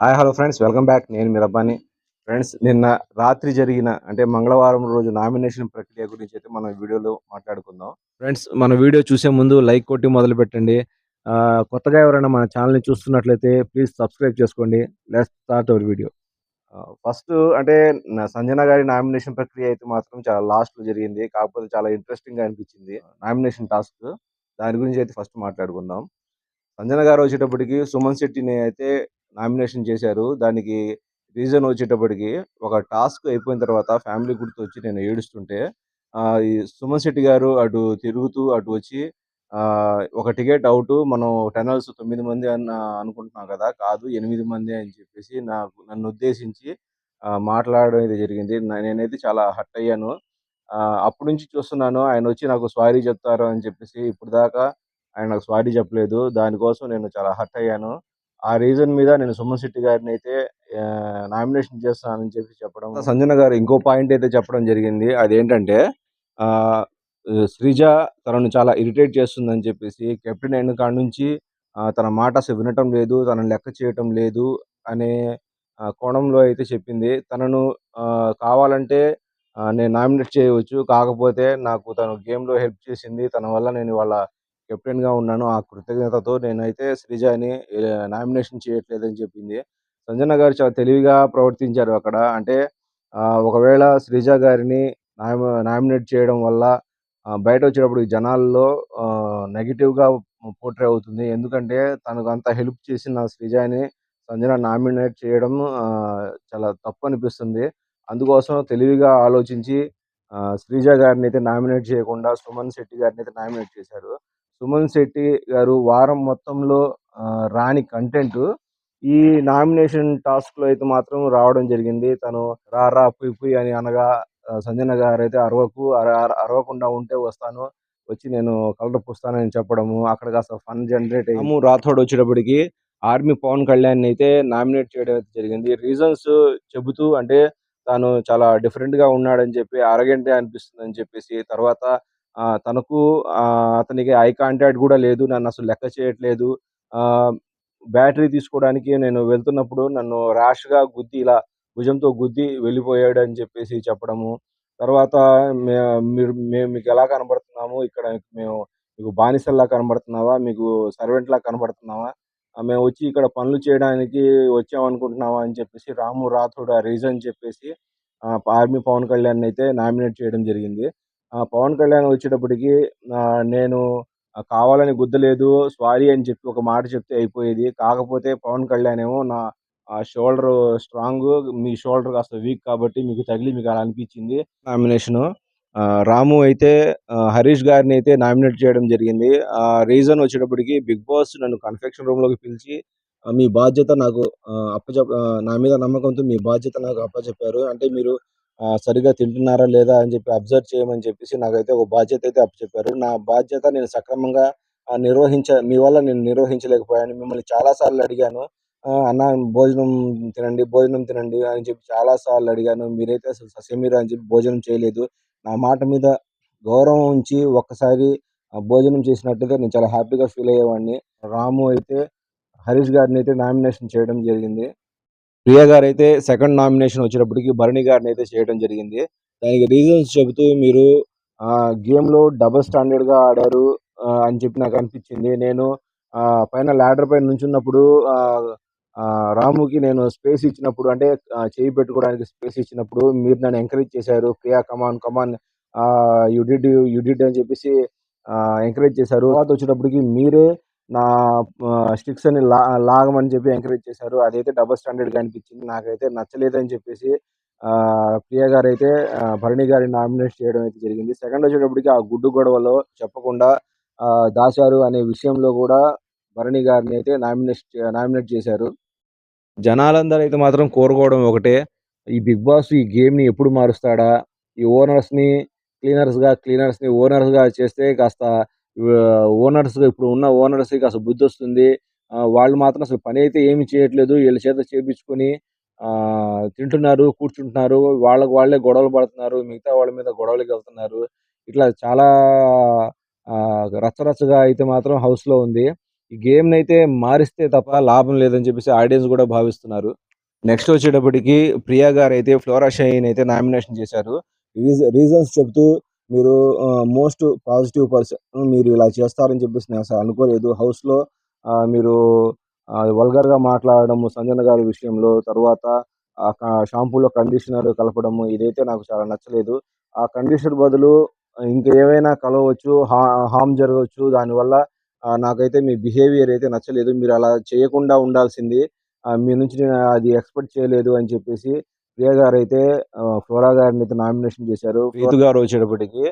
Hi hello friends welcome back నేను మీ Rabbani. Friends నిన్న రాత్రి జరిగిన అంటే మంగళవారం రోజు నామినేషన్ ప్రక్రియ గురించి అయితే మనం వీడియోలో మాట్లాడుకుందాం. ఫ్రెండ్స్ మన వీడియో చూసే ముందు లైక్ కొట్టి మొదలు పెట్టండి. కొత్తగా ఎవరైనా మన ఛానల్ని చూస్తున్నట్లయితే ప్లీజ్ సబ్స్క్రైబ్ చేసుకోండి. Let's start our video first అంటే సంజన గారి నామినేషన్ ప్రక్రియ అయితే మాత్రం చాలా లాస్ట్లో జరిగింది. కాకపోతే చాలా ఇంట్రెస్టింగ్గా అనిపించింది. నామినేషన్ టాస్క్ దాని గురించి అయితే ఫస్ట్ మాట్లాడుకుందాం. సంజన గారు వచ్చేటప్పటికి సుమన్ శెట్టిని అయితే నామినేషన్ చేశారు. దానికి రీజన్ వచ్చేటప్పటికి ఒక టాస్క్ అయిపోయిన తర్వాత ఫ్యామిలీ గుర్తు వచ్చి నేను ఏడుస్తుంటే ఈ సుమన్ శెట్టి గారు అటు తిరుగుతూ అటు వచ్చి ఒక టికెట్ అవుట్ మనం టెనల్స్ తొమ్మిది మంది అన్న అనుకుంటున్నాం కదా కాదు ఎనిమిది మంది అని చెప్పేసి నాకు నన్ను ఉద్దేశించి మాట్లాడడం ఇది జరిగింది. నేనైతే చాలా హట్ అయ్యాను. అప్పటి నుంచి చూస్తున్నాను ఆయన వచ్చి నాకు సారీ చెప్తారు అని చెప్పేసి ఇప్పుడు దాకా ఆయన నాకు సారీ చెప్పలేదు. దానికోసం నేను చాలా హర్ట్ అయ్యాను. ఆ రీజన్ మీద నేను సుమన్ శెట్టి గారిని అయితే నామినేషన్ చేస్తానని చెప్పి చెప్పడం సంజన గారు ఇంకో పాయింట్ అయితే చెప్పడం జరిగింది. అదేంటంటే శ్రీజ తనను చాలా ఇరిటేట్ చేస్తుందని చెప్పేసి కెప్టెన్ అయిన కాడ నుంచి తన మాట అసలు వినటం లేదు తనను లెక్క చేయటం లేదు అనే కోణంలో అయితే చెప్పింది. తనను కావాలంటే నేను నామినేట్ చేయవచ్చు కాకపోతే నాకు తను గేమ్లో హెల్ప్ చేసింది తన వల్ల నేను వాళ్ళ కెప్టెన్గా ఉన్నాను. ఆ కృతజ్ఞతతో నేనైతే శ్రీజాని నామినేషన్ చేయట్లేదని చెప్పింది. సంజన గారు చాలా తెలివిగా ప్రవర్తించారు అక్కడ. అంటే ఒకవేళ శ్రీజ గారిని నామినేట్ చేయడం వల్ల బయట వచ్చేటప్పుడు జనాల్లో నెగిటివ్గా పోట్రే అవుతుంది. ఎందుకంటే తనకు అంత హెల్ప్ చేసిన శ్రీజాని సంజన నామినేట్ చేయడం చాలా తప్పు అనిపిస్తుంది. అందుకోసం తెలివిగా ఆలోచించి శ్రీజ గారిని అయితే నామినేట్ చేయకుండా సుమన్ శెట్టి గారిని అయితే నామినేట్ చేశారు. సుమన్ శెట్టి గారు వారం మొత్తంలో రాని కంటెంట్ ఈ నామినేషన్ టాస్క్లో అయితే మాత్రం రావడం జరిగింది. తను రా రా పుయ్ పుయ్ అని అనగా సంజన గారు అయితే అరవకు అరవకుండా ఉంటే వస్తాను వచ్చి నేను కలర్ పుస్తానని చెప్పడము అక్కడ కాస్త ఫన్ జనరేట్ అయ్యాము రాథోడ్ వచ్చేటప్పటికి ఆర్మీ పవన్ కళ్యాణ్ అయితే నామినేట్ చేయడం అయితే జరిగింది. రీజన్స్ చెబుతూ అంటే తాను చాలా డిఫరెంట్గా ఉన్నాడని చెప్పి అరగంటే అనిపిస్తుంది అని చెప్పేసి తర్వాత తనకు అతనికి ఐ కాంటాక్ట్ కూడా లేదు. నన్ను అసలు లెక్క చేయట్లేదు. బ్యాటరీ తీసుకోవడానికి నేను వెళ్తున్నప్పుడు నన్ను ర్యాష్గా గుద్ది ఇలా భుజంతో గుద్ది వెళ్ళిపోయాడు అని చెప్పేసి చెప్పడము. తర్వాత మే- మీరు మేము మీకు ఎలా కనబడుతున్నాము? ఇక్కడ మేము మీకు బానిసల్లా కనబడుతున్నావా? మీకు సర్వెంట్లా కనబడుతున్నావా? మేము వచ్చి ఇక్కడ పనులు చేయడానికి వచ్చామనుకుంటున్నావా? అని చెప్పేసి రాము రాథోడ్ ఆ రీజన్ చెప్పేసి ఆర్మీ పవన్ కళ్యాణ్ అయితే నామినేట్ చేయడం జరిగింది. పవన్ కళ్యాణ్ వచ్చేటప్పటికి నేను కావాలని గుద్దలేదు సారీ అని చెప్పి ఒక మాట చెప్తే అయిపోయేది. కాకపోతే పవన్ కళ్యాణ్ ఏమో నా ఆ షోల్డర్ స్ట్రాంగ్ మీ షోల్డర్ కాస్త వీక్ కాబట్టి మీకు తగిలి మీకు అలా అనిపించింది నామినేషన్. రాము అయితే హరీష్ గారిని అయితే నామినేట్ చేయడం జరిగింది. ఆ రీజన్ వచ్చేటప్పటికి బిగ్ బాస్ నన్ను కన్ఫెక్షన్ రూమ్లోకి పిలిచి మీ బాధ్యత నాకు అప్పచెప్ప అప్పచెప్ నా మీద నమ్మకంతో మీ బాధ్యత నాకు అప్పచెప్పారు. అంటే మీరు సరిగా తింటున్నారా లేదా అని చెప్పి అబ్జర్వ్ చేయమని చెప్పేసి నాకైతే ఒక బాధ్యత అయితే అప్పచెప్పారు. నా బాధ్యత నేను సక్రమంగా నిర్వహించ మీ వల్ల నేను నిర్వహించలేకపోయాను. మిమ్మల్ని చాలాసార్లు అడిగాను. అన్న భోజనం తినండి భోజనం తినండి అని చెప్పి చాలా సార్లు అడిగాను. మీరైతే అసలు ససేమీరు అని చెప్పి భోజనం చేయలేదు. నా మాట మీద గౌరవం ఉంచి ఒక్కసారి భోజనం చేసినట్టుగా నేను చాలా హ్యాపీగా ఫీల్ అయ్యేవాడిని. రాము అయితే హరీష్ గారిని అయితే నామినేషన్ చేయడం జరిగింది. ప్రియా గారు అయితే సెకండ్ నామినేషన్ వచ్చేటప్పటికి భరణి గారిని అయితే చేయడం జరిగింది. దానికి రీజన్స్ చెబుతూ మీరు గేమ్లో డబుల్ స్టాండర్డ్గా ఆడారు అని చెప్పి నాకు అనిపించింది. నేను పైన ల్యాడర్ పైన నుంచున్నప్పుడు రాముకి నేను స్పేస్ ఇచ్చినప్పుడు అంటే చేయి పెట్టుకోవడానికి స్పేస్ ఇచ్చినప్పుడు మీరు నన్ను ఎంకరేజ్ చేశారు. Priya come on come on you you did you అని చెప్పేసి ఎంకరేజ్ చేశారు. తర్వాత వచ్చేటప్పటికి మీరే నా స్టిక్స్ అని లా లాగమని చెప్పి ఎంకరేజ్ చేశారు. అదైతే డబల్ స్టాండర్డ్ అనిపించింది. నాకైతే నచ్చలేదని చెప్పేసి ప్రియ గారు అయితే భరణి గారిని నామినేట్ చేయడం అయితే జరిగింది. సెకండ్ వచ్చేటప్పటికి ఆ గుడ్డు గొడవలో చెప్పకుండా దాచారు అనే విషయంలో కూడా భరణి గారిని అయితే నామినేట్ నామినేట్ చేశారు. జనాలందరూ అయితే మాత్రం కోరుకోవడం ఒకటే. ఈ బిగ్ బాస్ ఈ గేమ్ని ఎప్పుడు మారుస్తాడా? ఈ ఓనర్స్ని క్లీనర్స్గా క్లీనర్స్ని ఓనర్స్గా చేస్తే కాస్త ఓనర్స్ ఇప్పుడు ఉన్న ఓనర్స్కి అసలు బుద్ధి వస్తుంది. వాళ్ళు మాత్రం అసలు పని అయితే ఏమి చేయట్లేదు. వీళ్ళ చేత చేపించుకొని తింటున్నారు కూర్చుంటున్నారు. వాళ్ళకు వాళ్ళే గొడవలు పడుతున్నారు. మిగతా వాళ్ళ మీద గొడవలకి వెళ్తున్నారు. ఇట్లా చాలా రచ్చరచ్చగా అయితే మాత్రం హౌస్లో ఉంది. ఈ గేమ్ని అయితే మారిస్తే తప్ప లాభం లేదని చెప్పేసి ఆడియన్స్ కూడా భావిస్తున్నారు. నెక్స్ట్ వచ్చేటప్పటికి ప్రియా గారు అయితే ఫ్లోరా షైన్ అయితే నామినేషన్ చేశారు. రీజన్స్ చెప్తూ మీరు మోస్ట్ పాజిటివ్ పర్సన్ మీరు ఇలా చేస్తారని చెప్పేసి నేను అసలు అనుకోలేదు. హౌస్లో మీరు వల్గర్గా మాట్లాడడము సంజన గారి విషయంలో తర్వాత ఆ షాంపూలో కండిషనర్ కలపడము ఇదైతే నాకు చాలా నచ్చలేదు. ఆ కండిషనర్ బదులు ఇంకా ఏవైనా కలవచ్చు హామ్ జరగవచ్చు దానివల్ల నాకైతే మీ బిహేవియర్ అయితే నచ్చలేదు. మీరు అలా చేయకుండా ఉండాల్సింది మీ నుంచి నేను అది ఎక్స్పెక్ట్ చేయలేదు అని చెప్పేసి ప్రియ గారు అయితే ఫ్లోరా గారిని అయితే నామినేషన్ చేశారు. రీతు గారు వచ్చేటప్పటికి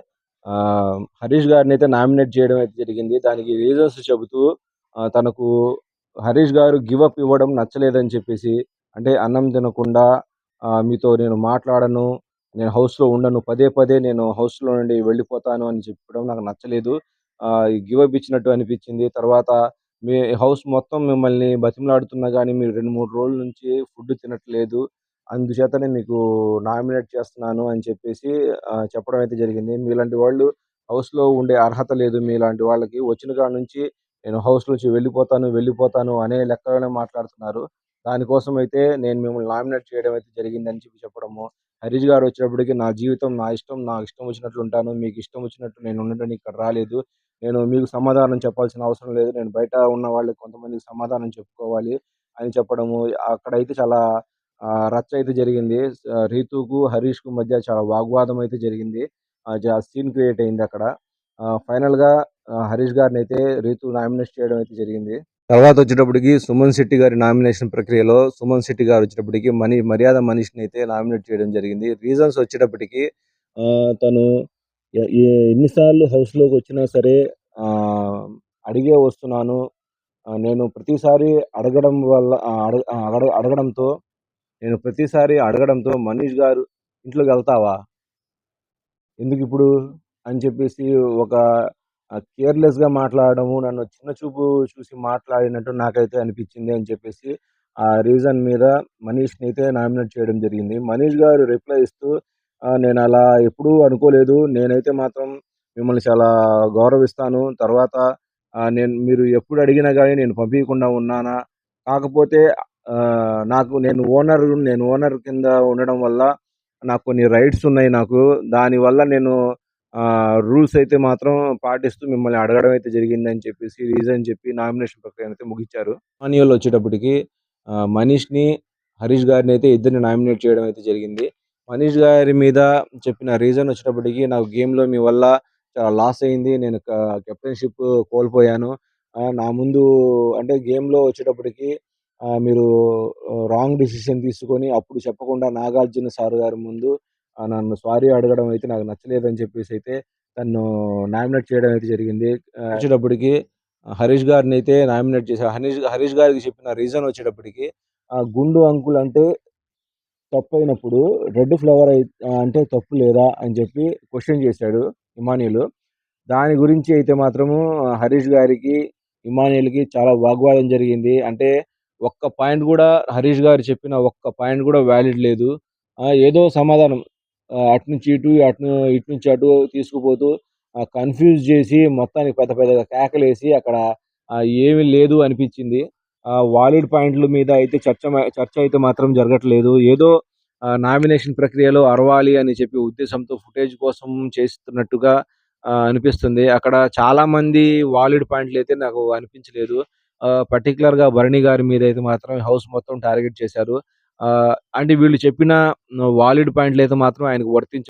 హరీష్ గారిని అయితే నామినేట్ చేయడం అయితే జరిగింది. దానికి రీజన్స్ చెబుతూ తనకు హరీష్ గారు గివ్ అప్ ఇవ్వడం నచ్చలేదని చెప్పేసి అంటే అన్నం తినకుండా మీతో నేను మాట్లాడను నేను హౌస్లో ఉండను పదే పదే నేను హౌస్లో నుండి వెళ్ళిపోతాను అని చెప్పడం నాకు నచ్చలేదు. గివ్ అప్ ఇచ్చినట్టు అనిపించింది. తర్వాత మీ హౌస్ మొత్తం మిమ్మల్ని బతిమలాడుతున్నా కానీ మీరు రెండు మూడు రోజుల నుంచి ఫుడ్ తినట్లేదు. అందుచేతనే మీకు నామినేట్ చేస్తున్నాను అని చెప్పేసి చెప్పడం అయితే జరిగింది. మీలాంటి వాళ్ళు హౌస్లో ఉండే అర్హత లేదు మీలాంటి వాళ్ళకి. వచ్చిన కాడ నుంచి నేను హౌస్ నుంచి వెళ్ళిపోతాను వెళ్ళిపోతాను అనే లెక్కలోనే మాట్లాడుతున్నారు. దానికోసం అయితే నేను మిమ్మల్ని నామినేట్ చేయడం అయితే జరిగిందని చెప్పి చెప్పడము. హరీష్ గారు వచ్చేటప్పటికి నా జీవితం నా ఇష్టం నాకు ఇష్టం వచ్చినట్లు ఉంటాను. మీకు ఇష్టం వచ్చినట్టు నేను ఉండడానికి ఇక్కడ రాలేదు. నేను మీకు సమాధానం చెప్పాల్సిన అవసరం లేదు. నేను బయట ఉన్న వాళ్ళకి కొంతమందికి సమాధానం చెప్పుకోవాలి అని చెప్పడము. అక్కడైతే చాలా రచ్చ అయితే జరిగింది. రీతుకు హరీష్కు మధ్య చాలా వాగ్వాదం అయితే జరిగింది. సీన్ క్రియేట్ అయింది అక్కడ. ఫైనల్గా హరీష్ గారిని అయితే రీతు నామినేట్ చేయడం అయితే జరిగింది. తర్వాత వచ్చేటప్పటికి సుమన్ శెట్టి గారి నామినేషన్ ప్రక్రియలో సుమన్ శెట్టి గారు వచ్చేటప్పటికి మనీ మర్యాద మనిషిని అయితే నామినేట్ చేయడం జరిగింది. రీజన్స్ వచ్చేటప్పటికి తను ఎన్నిసార్లు హౌస్లోకి వచ్చినా సరే అడిగే వస్తున్నాను. నేను ప్రతిసారి అడగడం వల్ల అడగ అడగ- అడగడంతో నేను ప్రతిసారి అడగడంతో మనీష్ గారు ఇంట్లోకి వెళ్తావా? ఎందుకు ఇప్పుడు? అని చెప్పేసి ఒక కేర్లెస్గా మాట్లాడము నన్ను చిన్న చూపు చూసి మాట్లాడినట్టు నాకైతే అనిపించింది అని చెప్పేసి ఆ రీజన్ మీద మనీష్ని అయితే నామినేట్ చేయడం జరిగింది. మనీష్ గారు రిప్లై ఇస్తూ నేను అలా ఎప్పుడూ అనుకోలేదు. నేనైతే మాత్రం మిమ్మల్ని చాలా గౌరవిస్తాను. తర్వాత నేను మీరు ఎప్పుడు అడిగినా కానీ నేను పంపించకుండా ఉన్నానా? కాకపోతే నాకు నేను ఓనర్ నేను ఓనర్ కింద ఉండడం వల్ల నాకు కొన్ని రైట్స్ ఉన్నాయి నాకు. దానివల్ల నేను రూల్స్ అయితే మాత్రం పాటిస్తూ మిమ్మల్ని అడగడం అయితే జరిగింది అని చెప్పేసి రీజన్ చెప్పి నామినేషన్ ప్రక్రియ అయితే ముగించారు. మాన్యువల్ వచ్చేటప్పటికి మనీష్ని హరీష్ గారిని అయితే ఇద్దరిని నామినేట్ చేయడం అయితే జరిగింది. మనీష్ గారి మీద చెప్పిన రీజన్ వచ్చేటప్పటికి నాకు గేమ్లో మీ వల్ల చాలా లాస్ అయింది. నేను కెప్టెన్షిప్ కోల్పోయాను. నా ముందు అంటే గేమ్లో వచ్చేటప్పటికి మీరు రాంగ్ డిసిషన్ తీసుకొని అప్పుడు చెప్పకుండా నాగార్జున సార్ గారి ముందు నన్ను సారీ అడగడం అయితే నాకు నచ్చలేదని చెప్పేసి అయితే తను నామినేట్ చేయడం అయితే జరిగింది. వచ్చేటప్పటికి హరీష్ గారిని అయితే నామినేట్ చేశారు హరీష్ హరీష్ గారికి చెప్పిన రీజన్ వచ్చేటప్పటికి ఆ గుండు అంకుల్ అంటే తప్పు అయినప్పుడు రెడ్ ఫ్లవర్ అంటే తప్పు లేదా అని చెప్పి క్వశ్చన్ చేశాడు ఇమానియులు. దాని గురించి అయితే మాత్రము హరీష్ గారికి ఇమానియుల్కి చాలా వాగ్వాదం జరిగింది. అంటే ఒక్క పాయింట్ కూడా హరీష్ గారు చెప్పిన ఒక్క పాయింట్ కూడా వ్యాలిడ్ లేదు. ఏదో సమాధానం. అటు నుంచి ఇటు అటు ఇటు నుంచి అటు తీసుకుపోతూ కన్ఫ్యూజ్ చేసి మొత్తానికి పెద్ద పెద్దగా కేకలేసి అక్కడ ఏమీ లేదు అనిపించింది. వాలిడ్ పాయింట్ల మీద అయితే చర్చ చర్చ అయితే మాత్రం జరగట్లేదు. ఏదో నామినేషన్ ప్రక్రియలో అరవాలి అని చెప్పి ఉద్దేశంతో ఫుటేజ్ కోసం చేస్తున్నట్టుగా అనిపిస్తుంది. అక్కడ చాలామంది వాలిడ్ పాయింట్లు అయితే నాకు అనిపించలేదు. పర్టికులర్గా భరణి గారి మీద అయితే మాత్రం హౌస్ మొత్తం టార్గెట్ చేశారు. ఆ, అంటే వీళ్ళు చెప్పిన వాలిడ్ పాయింట్లు అయితే మాత్రం ఆయనకు వర్తించ